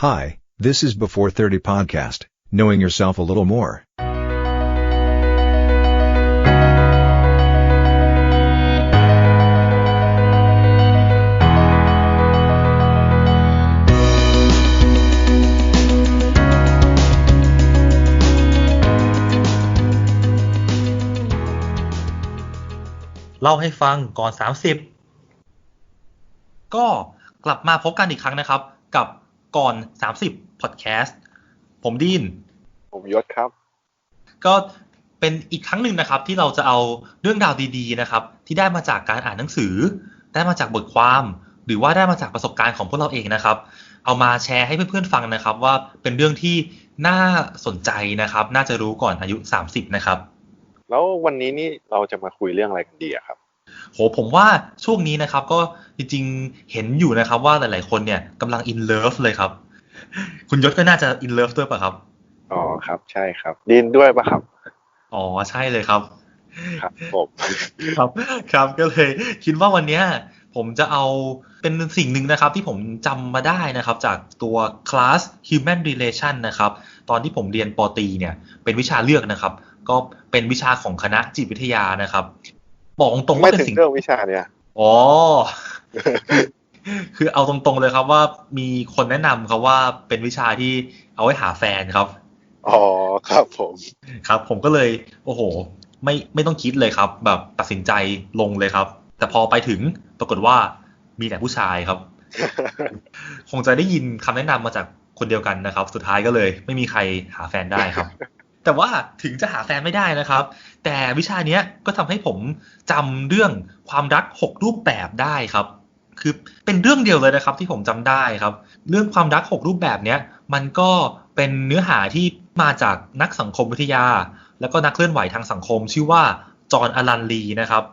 Hi, this is Before 30 Podcast, knowing yourself a little more. เล่าให้ฟังก่อน 30 ก็กลับมาพบกันอีกครั้งนะครับ กับ ก่อน 30 Podcast ผมดีนผมยศครับ ก็เป็นอีกครั้งหนึ่งนะครับ ที่เราจะเอาเรื่องราวดีๆนะครับ ที่ได้มาจากการอ่านหนังสือ ได้มาจากบทความ หรือว่าได้มาจากประสบการณ์ของพวกเราเองนะครับ เอามาแชร์ให้เพื่อนๆฟังนะครับ ว่าเป็นเรื่องที่น่าสนใจนะครับ น่าจะรู้ก่อนอายุ 30 นะครับ แล้ววันนี้นี่เราจะมาคุยเรื่องอะไรกันดีอะครับ โหผมว่าช่วงนี้นะครับก็จริงๆเห็นอยู่นะครับว่าหลายๆคนเนี่ยกำลังอินเลิฟเลยครับ คุณยศก็น่าจะอินเลิฟด้วยป่ะครับ อ๋อครับ ใช่ครับดินด้วยปะครับ อ๋อใช่เลยครับครับผมครับครับก็เลยคิดว่าวันเนี้ยผมจะเอาเป็นสิ่งหนึ่งนะครับที่ผมจำมาได้นะครับ จากตัวคลาส Human Relation นะครับ ตอนที่ผมเรียนปอตรีเนี่ยเป็นวิชาเลือกนะครับ ก็เป็นวิชาของคณะจิตวิทยานะครับ บอกตรงๆไม่ว่าเป็นถึงสิ่งเรื่องวิชาเนี่ยอ๋อคือเอาตรงๆเลยครับว่ามีคนแนะนำครับว่าเป็นวิชาที่เอาไว้หาแฟนครับอ๋อครับผมครับ ผมก็เลย โอ้โห ไม่ไม่ต้องคิดเลยครับ แบบตัดสินใจลงเลยครับ แต่พอไปถึงปรากฏว่ามีแต่ผู้ชายครับ คงจะได้ยินคำแนะนำมาจากคนเดียวกันนะครับ สุดท้ายก็เลย ไม่มีใครหาแฟนได้ครับ แต่ว่าถึงจะหาแฟนไม่ได้นะครับ แต่วิชาเนี้ยก็ทำให้ผมจำเรื่องความรักหกรูปแบบได้ครับ คือเป็นเรื่องเดียวเลยนะครับที่ผมจำได้ครับ เรื่องความรักหกรูปแบบเนี้ยมันก็เป็นเนื้อหาที่มาจากนักสังคมวิทยา แล้วก็นักเคลื่อนไหวทางสังคม ชื่อว่าจอห์นอลันลีนะครับ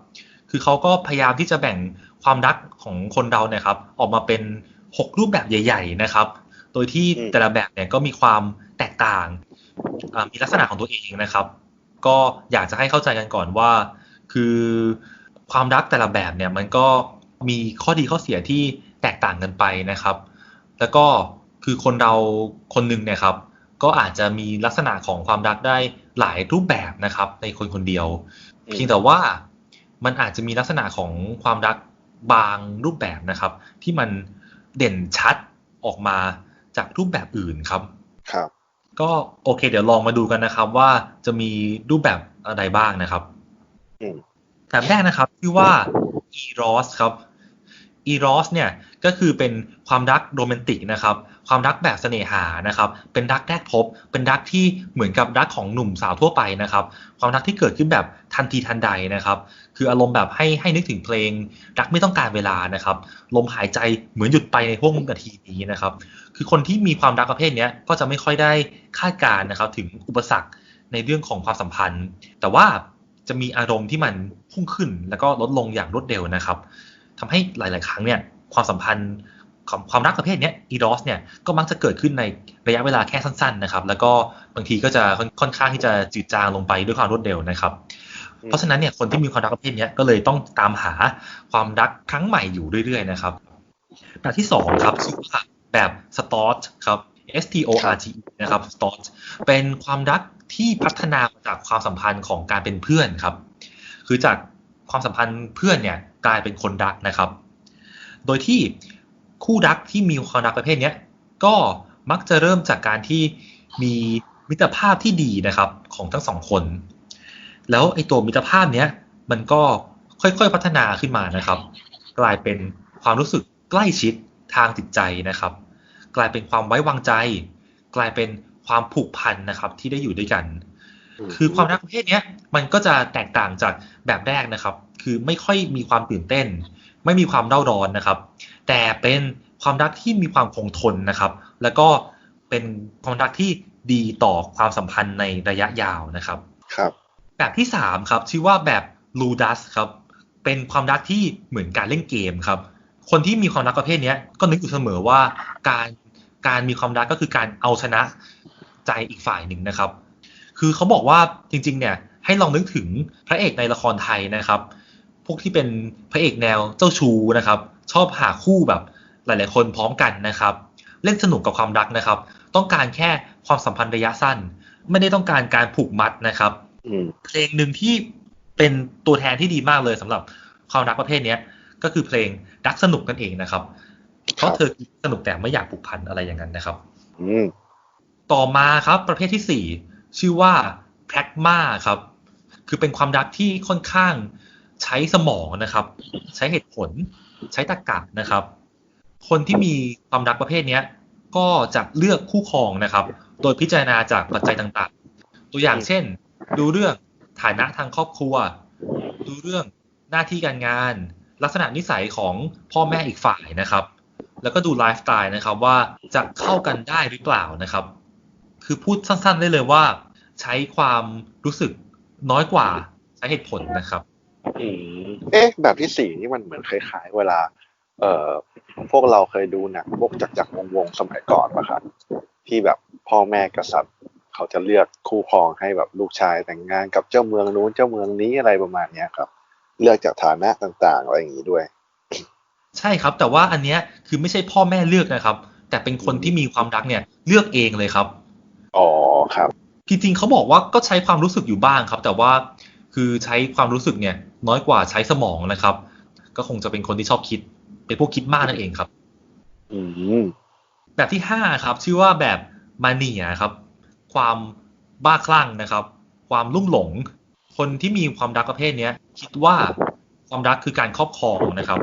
คือเขาก็พยายามที่จะแบ่งความรักของคนเราเนี่ยครับ ออกมาเป็นหกรูปแบบใหญ่ ๆ นะครับ โดยที่อืมแต่ละแบบเนี่ยก็มีความแตกต่างอ่า มีลักษณะของตัวเองนะครับ ก็อยากจะให้เข้าใจกันก่อนว่า คือความรักแต่ละแบบเนี่ยมันก็มีข้อดีข้อเสียที่แตกต่างกันไปนะครับ แล้วก็คือคนเราคนหนึ่งเนี่ยครับ ก็อาจจะมีลักษณะของความรักได้หลายรูปแบบนะครับ ในคนคนเดียว เพียงแต่ว่ามันอาจจะมีลักษณะของความรักบางรูปแบบนะครับ ที่มันเด่นชัดออกมาจากรูปแบบอื่นครับ ครับ ก็โอเค เดี๋ยวลองมาดูกันนะครับ ว่าจะมีรูปแบบอะไรบ้างนะครับอืมแบบแรกนะครับชื่อว่า eros ครับ eros เนี่ยก็คือเป็นความรักโรแมนติกนะครับ ความรักแบบเสน่หานะครับเป็นรักแรกพบ เป็นรักที่เหมือนกับรักของหนุ่มสาวทั่วไปนะครับความรักที่เกิดขึ้นแบบทันทีทันใดนะครับคืออารมณ์แบบให้ให้นึกถึงเพลง รักไม่ต้องการเวลานะครับลมหายใจเหมือนหยุดไปในห่วงนาทีนี้นะครับคือคนที่มีความรักประเภทนี้ก็จะไม่ค่อยได้คาดการณ์นะครับถึงอุปสรรคในเรื่องของความสัมพันธ์ แต่ว่าจะมีอารมณ์ที่มันพุ่งขึ้นแล้วก็ลดลงอย่างรวดเร็วนะครับทำให้หลาย ๆ ครั้งเนี่ยความสัมพันธ์ ความความรักประเภทเนี้ยอีรอสเนี่ยก็มักจะเกิดขึ้นในระยะเวลาแค่สั้นๆนะครับแล้วก็บางทีก็จะค่อนค่อนข้างที่จะจืดจางลงไปด้วยความรวดเร็วนะครับ เพราะฉะนั้นเนี่ยคนที่มีความรักประเภทเนี้ยก็เลยต้องตามหาความรักครั้งใหม่อยู่เรื่อยๆนะครับแบบที่สองครับชื่อว่าแบบ start ครับ S T O R T E นะครับ start เป็นความรักที่พัฒนามาจากความสัมพันธ์ของการเป็นเพื่อนครับ คือจากความสัมพันธ์เพื่อนเนี่ยกลายเป็นคนรักนะครับ โดยที่ คู่รักที่มีความรักประเภทเนี้ยก็มักจะเริ่มจากการที่มีมิตรภาพที่ดีนะครับของทั้งสองคน แล้วไอ้ตัวมิตรภาพเนี้ยมันก็ค่อยๆพัฒนาขึ้นมานะครับ กลายเป็นความรู้สึกใกล้ชิดทางจิตใจนะครับ กลายเป็นความไว้วางใจ กลายเป็นความผูกพันนะครับที่ได้อยู่ด้วยกัน คือความรักประเภทเนี้ยมันก็จะแตกต่างจากแบบแรกนะครับ คือไม่ค่อยมีความตื่นเต้น ไม่มีความเร่าร้อนนะครับ แต่เป็นความรักที่มีความคงทนนะครับ แล้วก็เป็นความรักที่ดีต่อความสัมพันธ์ในระยะยาวนะครับครับ แบบที่สามครับชื่อว่าแบบลูดัสครับเป็นความรักที่เหมือนการเล่นเกมครับ คนที่มีความรักประเภทเนี้ยก็นึกอยู่เสมอว่าการการมีความรักก็คือการเอาชนะใจอีกฝ่ายหนึ่งนะครับ คือเขาบอกว่าจริงๆเนี่ยให้ลองนึกถึงพระเอกในละครไทยนะครับ พวกที่เป็นพระเอกแนวเจ้าชู้นะครับ ชอบหาคู่แบบหลาย ๆ คนพร้อมกันนะครับ เล่นสนุกกับความรักนะครับ ต้องการแค่ความสัมพันธ์ระยะสั้น ไม่ได้ต้องการการผูกมัดนะครับอืมเพลงหนึ่งที่เป็นตัวแทนที่ดีมากเลยสำหรับความรักประเภทเนี้ย ก็คือเพลงรักสนุกกันเองนะครับ เพราะเธอสนุกแต่ไม่อยากผูกพันอะไรอย่างนั้นนะครับอืมต่อมาครับประเภทที่สี่ชื่อว่า pragma ครับ คือเป็นความรักที่ค่อนข้าง ใช้สมองนะครับ ใช้เหตุผล ใช้ตรรกะนะครับ คนที่มีความรักประเภทเนี้ย ก็จะเลือกคู่ครองนะครับ โดยพิจารณาจากปัจจัยต่างๆ ตัวอย่างเช่น ดูเรื่องฐานะทางครอบครัว ดูเรื่องหน้าที่การงาน ลักษณะนิสัยของพ่อแม่อีกฝ่ายนะครับ แล้วก็ดูไลฟ์สไตล์นะครับว่าจะเข้ากันได้หรือเปล่านะครับ คือพูดสั้นๆได้เลยว่า ใช้ความรู้สึกน้อยกว่าใช้เหตุผลนะครับ เอ๊ะ แบบที่สี่นี่มันเหมือนคล้ายๆ เวลา เอ่อ พวกเราเคยดูหนังพวกจักรจักรวงวงศ์สมัยก่อนปะครับที่แบบพ่อแม่กษัตริย์ เขาจะเลือกคู่ครองให้แบบลูกชายแต่งงานกับเจ้าเมืองนู้นเจ้าเมืองนี้อะไรประมาณเนี้ยครับ เลือกจากฐานะต่างๆอะไรอย่างนี้ด้วย ใช่ครับ แต่ว่าอันเนี้ยคือไม่ใช่พ่อแม่เลือกนะครับ แต่เป็นคนที่มีความรักเนี่ยเลือกเองเลยครับอ๋อครับจริงๆเขาบอกว่าก็ใช้ความรู้สึกอยู่บ้างครับ แต่ว่า คือใช้ความรู้สึกเนี่ยน้อยกว่าใช้สมองนะครับ ก็คงจะเป็นคนที่ชอบคิด เป็นพวกคิดมากนั่นเองครับอืมแบบที่ห้าครับ ชื่อว่าแบบมาเนียครับ ความบ้าคลั่งนะครับ ความลุ่มหลง คนที่มีความรักประเภทเนี้ย คิดว่าความรักคือการครอบครองนะครับ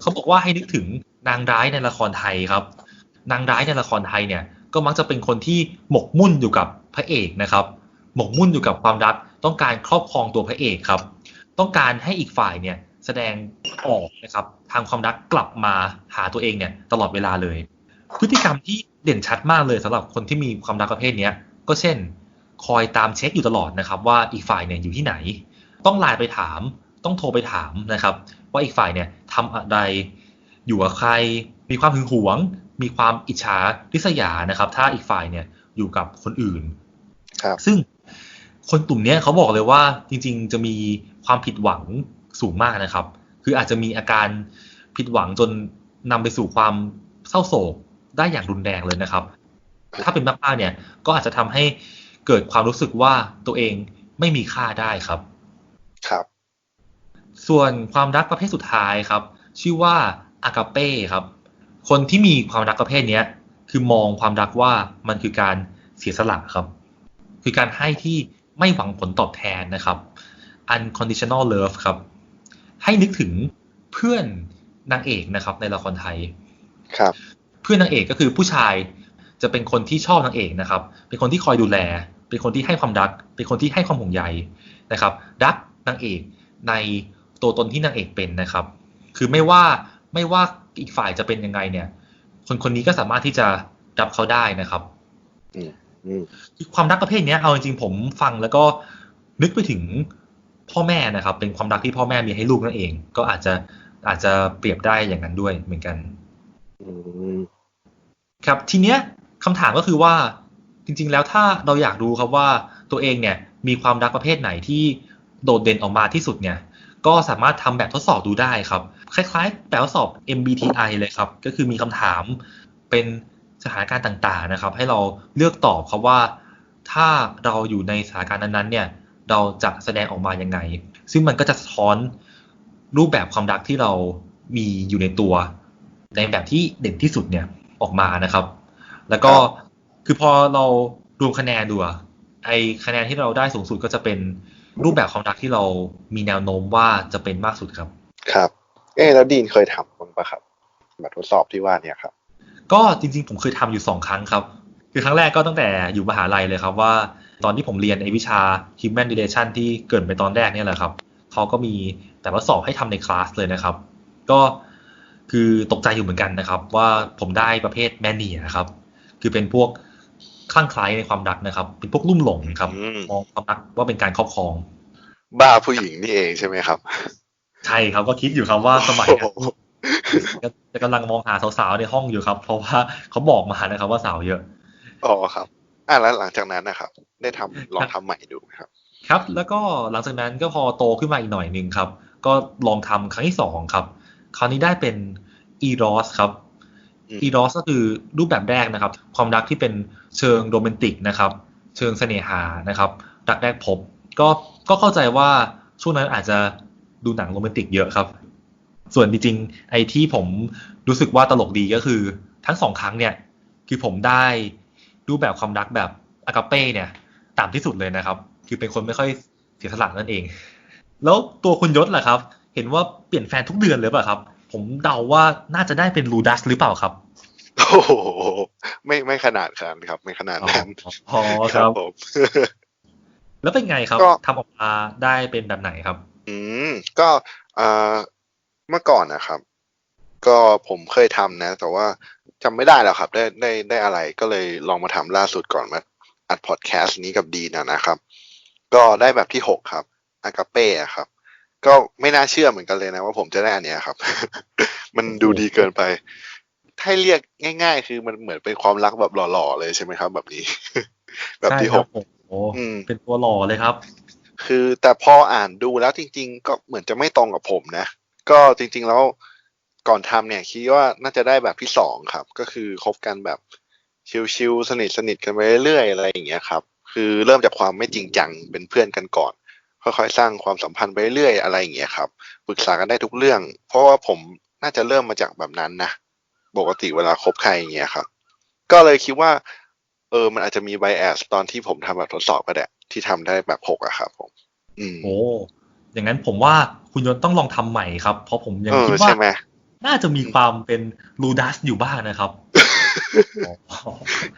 เขาบอกว่าให้นึกถึงนางร้ายในละครไทยครับ นางร้ายในละครไทยเนี่ย ก็มักจะเป็นคนที่หมกมุ่นอยู่กับพระเอกนะครับ หมกมุ่นอยู่กับความรัก ต้องการครอบครองตัวพระเอกครับ ต้องการให้อีกฝ่ายเนี่ยแสดงออกนะครับ ทางความรักกลับมาหาตัวเองเนี่ยตลอดเวลาเลย พฤติกรรมที่เด่นชัดมากเลยสำหรับคนที่มีความรักประเภทเนี้ยก็เช่น คอยตามเช็คอยู่ตลอดนะครับ ว่าอีกฝ่ายเนี่ยอยู่ที่ไหน ต้องไลน์ไปถาม ต้องโทรไปถามนะครับ ว่าอีกฝ่ายเนี่ยทำอะไรอยู่กับใคร มีความหึงหวง มีความอิจฉาริษยานะครับ ถ้าอีกฝ่ายเนี่ยอยู่กับคนอื่น ครับ ซึ่ง คนกลุ่มเนี้ยเขาบอกเลยว่าจริงๆ จะมีความผิดหวังสูงมากนะครับ คืออาจจะมีอาการผิดหวังจนนำไปสู่ความเศร้าโศกได้อย่างรุนแรงเลยนะครับ ถ้าเป็นมากๆเนี่ยก็อาจจะทำให้เกิดความรู้สึกว่าตัวเองไม่มีค่าได้ครับ ครับ ส่วนความรักประเภทสุดท้ายครับ ชื่อว่าอากาเป้ครับ คนที่มีความรักประเภทเนี้ยคือมองความรักว่ามันคือการเสียสละครับ คือการให้ที่ ไม่หวังผลตอบแทนนะครับ unconditional love ครับ ให้นึกถึงเพื่อนนางเอกนะครับ ในละครไทย ครับ เพื่อนนางเอกก็คือผู้ชายจะเป็นคนที่ชอบนางเอกนะครับ เป็นคนที่คอยดูแล เป็นคนที่ให้ความรัก เป็นคนที่ให้ความห่วงใยนะครับ รักนางเอกในตัวตนที่นางเอกเป็นนะครับ คือไม่ว่าไม่ว่าอีกฝ่ายจะเป็นยังไงเนี่ย คนคนนี้ก็สามารถที่จะรับเขาได้นะครับอืมอืม คือความรักประเภทเนี้ยเอาจริงๆผมฟังแล้วก็นึกไปถึงพ่อแม่นะครับ เป็นความรักที่พ่อแม่มีให้ลูกนั่นเอง ก็อาจจะอาจจะเปรียบได้อย่างนั้นด้วยเหมือนกันอืมครับทีเนี้ยคำถามก็คือว่าจริง ๆ แล้วถ้าเราอยากรู้ครับว่าตัวเองเนี่ยมีความรักประเภทไหนที่โดดเด่นออกมาที่สุดเนี่ย ก็สามารถทำแบบทดสอบดูได้ครับ คล้าย ๆ แบบทดสอบ MBTI เลยครับ ก็คือมีคำถามเป็น สถานการณ์ต่างๆนะครับ ให้เราเลือกตอบครับว่า ถ้าเราอยู่ในสถานการณ์นั้นๆเนี่ยเราจะแสดงออกมายังไง ซึ่งมันก็จะสะท้อนรูปแบบความรักที่เรามีอยู่ในตัว ในแบบที่เด่นที่สุดเนี่ยออกมานะครับ แล้วก็คือพอเรารวมคะแนนดูอะไอคะแนนที่เราได้สูงสุดก็จะเป็นรูปแบบความรักที่เรามีแนวโน้มว่าจะเป็นมากสุดครับ ครับ เอ๊ะแล้วดีนเคยทำบ้างปะครับแบบทดสอบที่ว่าเนี่ยครับ ก็จริงๆ ผมเคยทำอยู่สองครั้งครับ คือครั้งแรกก็ตั้งแต่อยู่มหาลัยเลยครับว่าตอนที่ผมเรียนไอวิชา Human Relation ที่เกริดไปตอนแรกเนี่ยแหละครับเขาก็มีแต่ว่าสอบให้ทำในคลาสเลยนะครับ ก็คือตกใจอยู่เหมือนกันนะครับ ว่าผมได้ประเภทแมนเนียครับ คือเป็นพวกคลั่งไคล้ในความรักนะครับ เป็นพวกลุ่มหลงครับอืมมองความรักว่าเป็นการครอบครอง บ้าผู้หญิงนี่เองใช่ไหมครับ ใช่ครับก็คิดอยู่ครับว่าสมัยโอ้เนี้ยโห จะกำลังมองหาสาวๆในห้องอยู่ครับ เพราะว่าเขาบอกมานะครับว่าสาวเยอะอ๋อครับ อะแล้วหลังจากนั้นนะครับ ได้ทำลองทำใหม่ดูไหมครับ ครับ แล้วก็หลังจากนั้นก็พอโตขึ้นมาอีกหน่อยหนึ่งครับ ก็ลองทำครั้งที่สองครับ คราวนี้ได้เป็น eros ครับอืมอีรอสก็คือรูปแบบแรกนะครับ ความรักที่เป็นเชิงโรแมนติกนะครับ เชิงเสน่หานะครับรักแรกพบ ก็ก็เข้าใจว่าช่วงนั้นอาจจะดูหนังโรแมนติกเยอะครับ ส่วนจริงๆไอ้ที่ผมรู้สึกว่าตลกดีก็คือ ทั้งสองครั้งเนี่ย คือผมได้รูปแบบความรักแบบอากาเป้เนี่ยต่ำที่สุดเลยนะครับ คือเป็นคนไม่ค่อยเสียสละนั่นเอง แล้วตัวคุณยศล่ะครับ เห็นว่าเปลี่ยนแฟนทุกเดือนเลยเปล่ะครับ ผมเดาว่าน่าจะได้เป็นลูดัสหรือเปล่าครับโอ้โหไม่ไม่ขนาดนั้นครับ ไม่ขนาดอ๋อนั้นอ๋อครับผมแล้วเป็นไงครับก็ทำออกมาได้เป็นแบบไหนครับ อืมก็เอ่อ เมื่อก่อนนะครับ ก็ผมเคยทำนะ แต่ว่าจำไม่ได้แล้วครับ ได้ได้ได้อะไรก็เลยลองมาทำล่าสุดก่อนมาอัดพอดแคสต์นี้กับดีนะนะครับ ก็ได้แบบที่หกครับอากาเป้อะครับ ก็ไม่น่าเชื่อเหมือนกันเลยนะ ว่าผมจะได้อันเนี้ยครับ มันดูดีเกินไปถ้าเรียกง่าย ๆ คือมันเหมือนเป็นความรักแบบหล่อๆเลยใช่ไหมครับ แบบนี้ แบบใช่ที่คหรักโอ้โหอืมเป็นตัวหล่อเลยครับ คือแต่พออ่านดูแล้วจริง ๆ ก็เหมือนจะไม่ตรงกับผมนะ ก็จริงๆแล้วก่อนทำเนี่ยคิดว่าน่าจะได้แบบที่สองครับ ก็คือคบกันแบบชิลๆสนิทสนิทกันไปเรื่อยๆอะไรอย่างเงี้ยครับ คือเริ่มจากความไม่จริงจังเป็นเพื่อนกันก่อน ค่อยๆสร้างความสัมพันธ์ไปเรื่อยๆอะไรอย่างเงี้ยครับปรึกษากันได้ทุกเรื่อง เพราะว่าผมน่าจะเริ่มมาจากแบบนั้นนะปกติเวลาคบใครอย่างเงี้ยครับ ก็เลยคิดว่า เออ มันอาจจะมีไบแอสตอนที่ผมทำแบบทดสอบก็ได้ที่ทำได้แบบหกอะครับผม อืมโอ้ อย่างนั้นผมว่าคุณยศต้องลองทำใหม่ครับ เพราะผมยังเออคิดว่าใช่ไหมน่าจะมีความเป็นลูดัสอยู่บ้างนะครับอ๋อ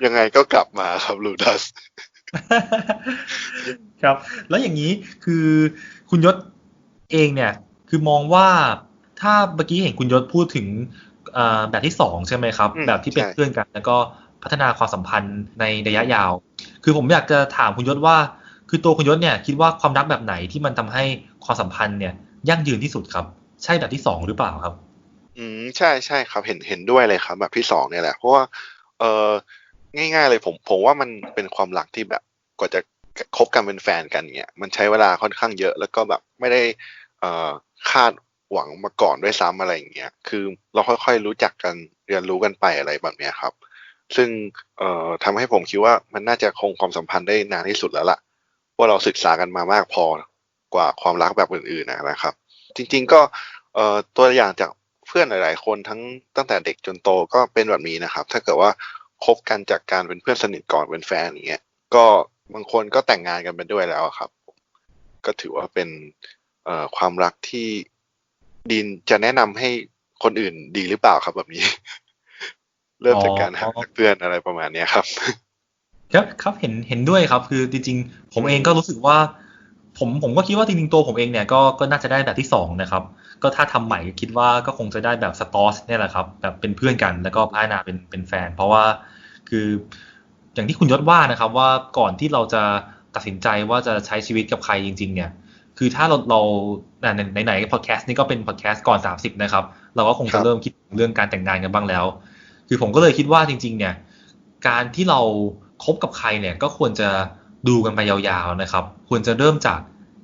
ยังไงก็กลับมาครับลูดัส ครับ แล้วอย่างนี้คือคุณยศเองเนี่ย คือมองว่าถ้าเมื่อกี้เห็นคุณยศพูดถึงเอ่อแบบที่สองใช่ไหมครับอืมแบบที่เป็นใช่เพื่อนกัน แล้วก็พัฒนาความสัมพันธ์ในระยะยาว คือผมอยากจะถามคุณยศว่า คือตัวคุณยศเนี่ยคิดว่าความรักแบบไหนที่มันทำให้ความสัมพันธ์เนี่ยยั่งยืนที่สุดครับ ใช่แบบที่สองหรือเปล่าครับ อืมใช่ใช่ครับเห็นเห็นด้วยเลยครับ แบบที่สองเนี่ยแหละเพราะว่าเออง่าย ๆ เลยผมผมว่ามันเป็นความรักที่แบบกว่าจะคบกันเป็นแฟนกันเนี่ยมันใช้เวลาค่อนข้างเยอะ แล้วก็แบบไม่ได้เอ่อคาดหวังมาก่อนด้วยซ้ำอะไรอย่างเงี้ย คือเราค่อยๆรู้จักกันเรียนรู้กันไปอะไรแบบเนี้ยครับ ซึ่งเอ่อทำให้ผมคิดว่ามันน่าจะคงความสัมพันธ์ได้นานที่สุดแล้วล่ะ ว่าเราศึกษากันมามากพอกว่าความรักแบบอื่นๆนะครับ จริง ๆ ก็ตัวอย่างจากเพื่อนหลาย ๆ คนทั้งตั้งแต่เด็กจนโตก็เป็นแบบนี้นะครับ ถ้าเกิดว่าคบกันจากการเป็นเพื่อนสนิทก่อนเป็นแฟนอย่างเงี้ยก็บางคนก็แต่งงานกันไปด้วยแล้วครับ ก็ถือว่าเป็นความรักที่ดีนจะแนะนำให้คนอื่นดีหรือเปล่าครับแบบนี้ เริ่มจากการหาเพื่อนอะไรประมาณเนี้ยครับ ครับครับเห็นเห็นด้วยครับ คือจริงๆ ผมเองก็รู้สึกว่า ผมผมก็คิดว่าจริงๆตัวผมเองเนี่ยก็ก็น่าจะได้แบบที่สองนะครับ ก็ถ้าทำใหม่คิดว่าก็คงจะได้แบบสตอสเนี่ยแหละครับ แบบเป็นเพื่อนกันแล้วก็พัฒนาเป็นเป็นแฟน เพราะว่าคืออย่างที่คุณยศว่านะครับว่าก่อนที่เราจะตัดสินใจว่าจะใช้ชีวิตกับใครจริง ๆ เนี่ย คือถ้าเราเราในในไหนพอดแคสต์นี้ก็เป็นพอดแคสต์ก่อนสามสิบนะครับ เราก็คงครัจะบเริ่มคิดถึงเรื่องการแต่งงานกันบ้างแล้ว คือผมก็เลยคิดว่าจริง ๆ เนี่ย การที่เรา คบกับใครเนี่ยก็ควรจะดูกันไปยาวๆนะครับ ควรจะเริ่มจาก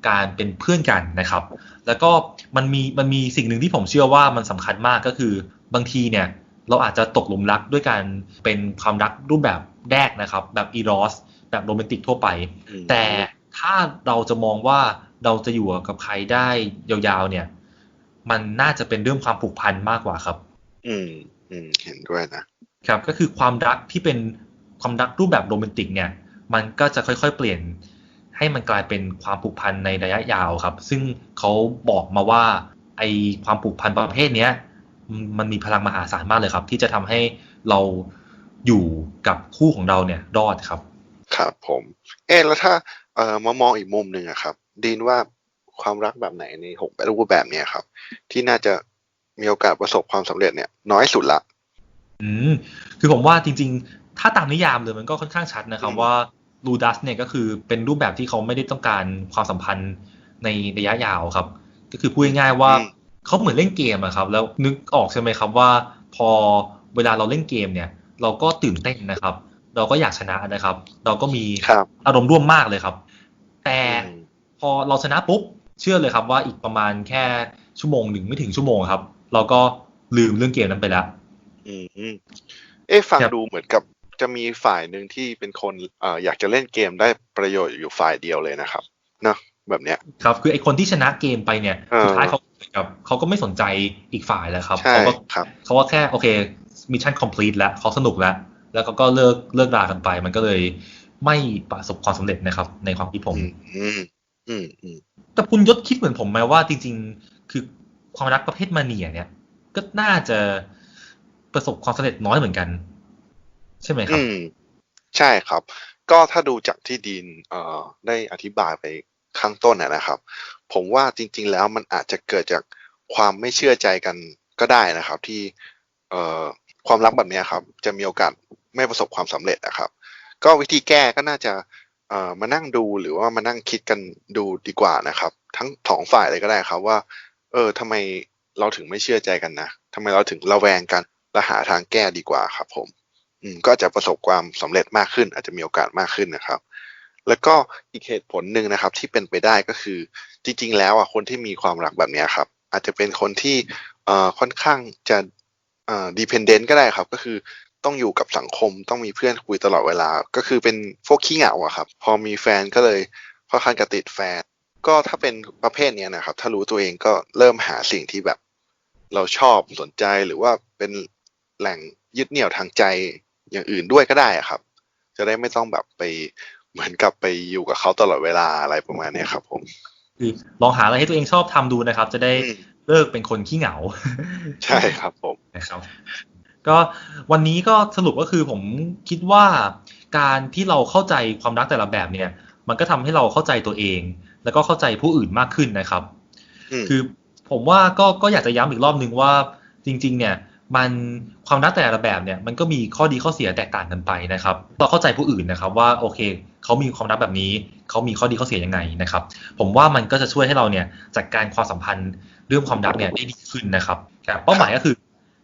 การเป็นเพื่อนกันนะครับ แล้วก็มันมีมันมีสิ่งหนึ่งที่ผมเชื่อว่ามันสำคัญมากก็คือบางทีเนี่ยเราอาจจะตกหลุมรักด้วยการเป็นความรักรูปแบบแรกนะครับ แบบอีรอสแบบโรแมนติกทั่วไปอืมแต่ถ้าเราจะมองว่าเราจะอยู่กับใครได้ยาวๆเนี่ย มันน่าจะเป็นเรื่องความผูกพันมากกว่าครับ อืมอืมเห็นด้วยนะครับก็คือความรักที่เป็น ความรักรูปแบบโรแมนติกเนี่ย มันก็จะค่อยๆ เปลี่ยนให้มันกลายเป็นความผูกพันในระยะยาวครับ ซึ่งเขาบอกมาว่าไอความผูกพันประเภทเนี้ยมันมันมีพลังมหาศาลมากเลยครับ ที่จะทำให้เราอยู่กับคู่ของเราเนี่ยรอดครับ ครับผม เออแล้วถ้าเอ่อมามองอีกมุมหนึ่งอะครับ ดีนว่าความรักแบบไหนในหกรูปแบบเนี้ยครับ ที่น่าจะมีโอกาสประสบความสำเร็จเนี่ย น้อยสุดละ อืมคือผมว่าจริง ๆ ถ้าตามนิยามเลยมันก็ค่อนข้างชัดนะครับอืมว่าลูดัสเนี่ยก็คือเป็นรูปแบบที่เขาไม่ได้ต้องการความสัมพันธ์ในระยะยาวครับ ก็คือพูดง่ายๆว่าอืมเขาเหมือนเล่นเกมอะครับ แล้วนึกออกใช่ไหมครับว่า พอเวลาเราเล่นเกมเนี่ย เราก็ตื่นเต้นนะครับ เราก็อยากชนะนะครับ เราก็มีครับอารมณ์ร่วมมากเลยครับ แต่อืมพอเราชนะปุ๊บเชื่อเลยครับว่าอีกประมาณแค่ชั่วโมงหนึ่งไม่ถึงชั่วโมงครับ เราก็ลืมเรื่องเกมนั้นไปแล้วอืมอืมเอ๊ะฟังครับดูเหมือนกับ จะมีฝ่ายหนึ่งที่เป็นคนเอ่ออยากจะเล่นเกมได้ประโยชน์อยู่ฝ่ายเดียวเลยนะครับเนอะแบบเนี้ยครับคือไอคนที่ชนะเกมไปเนี่ยเออสุดท้ายเขาเหมือนกับเขาก็ไม่สนใจอีกฝ่ายแล้วครับใช่เขาก็ครับเขาก็แค่โอเคมิชชั่นคอมพลีทแล้วเขาสนุกแล้ว แล้วเขาก็เลิกเลิกรากันไป มันก็เลยไม่ประสบความสำเร็จนะครับ ในความคิดผมอืมอืมอืมอืมแต่คุณยศคิดเหมือนผมไหมว่าจริง ๆ คือความรักประเภทมาเนียเนี่ย ก็น่าจะประสบความสำเร็จน้อยเหมือนกัน ใช่ไหมครับ อืม ใช่ครับ ก็ถ้าดูจากที่ดีนเอ่อได้อธิบายไปข้างต้นนะนะครับ ผมว่าจริง ๆ แล้วมันอาจจะเกิดจากความไม่เชื่อใจกันก็ได้นะครับ ที่เอ่อความรักแบบนี้ครับ จะมีโอกาสไม่ประสบความสำเร็จนะครับ ก็วิธีแก้ก็น่าจะเอ่อมานั่งดูหรือว่ามานั่งคิดกันดูดีกว่านะครับ ทั้งสองฝ่ายเลยก็ได้ครับว่า เออทำไมเราถึงไม่เชื่อใจกันนะทำไมเราถึงระแวงกันและหาทางแก้ดีกว่าครับผม ก็จะประสบความสำเร็จมากขึ้น อาจจะมีโอกาสมากขึ้นนะครับ แล้วก็อีกเหตุผลหนึ่งนะครับ ที่เป็นไปได้ก็คือ จริง ๆ แล้วอะคนที่มีความรักแบบนี้ครับ อาจจะเป็นคนที่เอ่อค่อนข้างจะเอ่อ dependent ก็ได้ครับ ก็คือต้องอยู่กับสังคมต้องมีเพื่อนคุยตลอดเวลา ก็คือเป็นพวกขี้เหงาอะครับ พอมีแฟนก็เลยค่อนข้างจะติดแฟน ก็ถ้าเป็นประเภทนี้นะครับ ถ้ารู้ตัวเองก็เริ่มหาสิ่งที่แบบ เราชอบสนใจหรือว่าเป็นแหล่งยึดเหนี่ยวทางใจ อย่างอื่นด้วยก็ได้อะครับ จะได้ไม่ต้องแบบไปเหมือนกับไปอยู่กับเขาตลอดเวลาอะไรประมาณเนี้ยครับ ผมคือลองหาอะไรให้ตัวเองชอบทำดูนะครับ จะได้อืมเลิกเป็นคนขี้เหงา ใช่ครับผมนะครับก็วันนี้ก็สรุปก็คือผมคิดว่าการที่เราเข้าใจความรักแต่ละแบบเนี่ย มันก็ทำให้เราเข้าใจตัวเอง แล้วก็เข้าใจผู้อื่นมากขึ้นนะครับอืมคือผมว่าก็ก็อยากจะย้ำอีกรอบนึงว่าจริง ๆ เนี่ย มันความรักแต่ละแบบเนี่ยมันก็มีข้อดีข้อเสียแตกต่างกันไปนะครับเราเข้าใจผู้อื่นนะครับว่าโอเคเขามีความรักแบบนี้เขามีข้อดีข้อเสียยังไงนะครับ ผมว่ามันก็จะช่วยให้เราเนี่ยจัดการความสัมพันธ์เรื่องความรักเนี่ยได้ดีขึ้นนะครับครับเป้าหมายก็คือ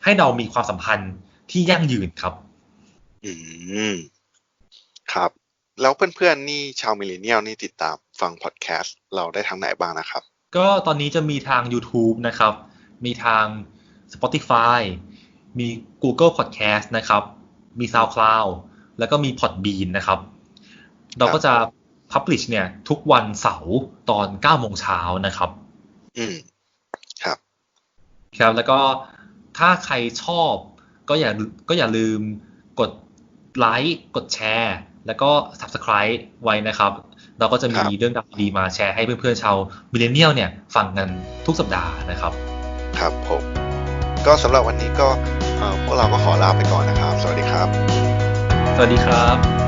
ให้เรามีความสัมพันธ์ที่ยั่งยืนครับ อืมครับ แล้วเพื่อนๆนี่ชาวมิลเลนเนียลนี่ติดตามฟังพอดแคสต์เราได้ทางไหนบ้างนะครับ ก็ตอนนี้จะมีทาง YouTube นะครับ มีทาง Spotify มี Google Podcast นะครับ มี SoundCloud แล้วก็มี Podbean นะครับ เราก็จะ Publish เนี่ยทุกวันเสาร์ตอน9โมงเช้านะครับ อืม ครับ ครับ แล้วก็ถ้าใครชอบก็อย่าก็อย่าลืมกดไลค์กดแชร์แล้วก็ Subscribe ไว้นะครับ เราก็จะมีครับเรื่องราวดีๆมาแชร์ให้เพื่อนๆชาวมิเลเนียลเนี่ยฟังกันทุกสัปดาห์นะครับ ครับผม ก็สำหรับวันนี้ก็เอ่อ พวกเราก็ขอลาไปก่อนนะครับ สวัสดีครับ สวัสดีครับ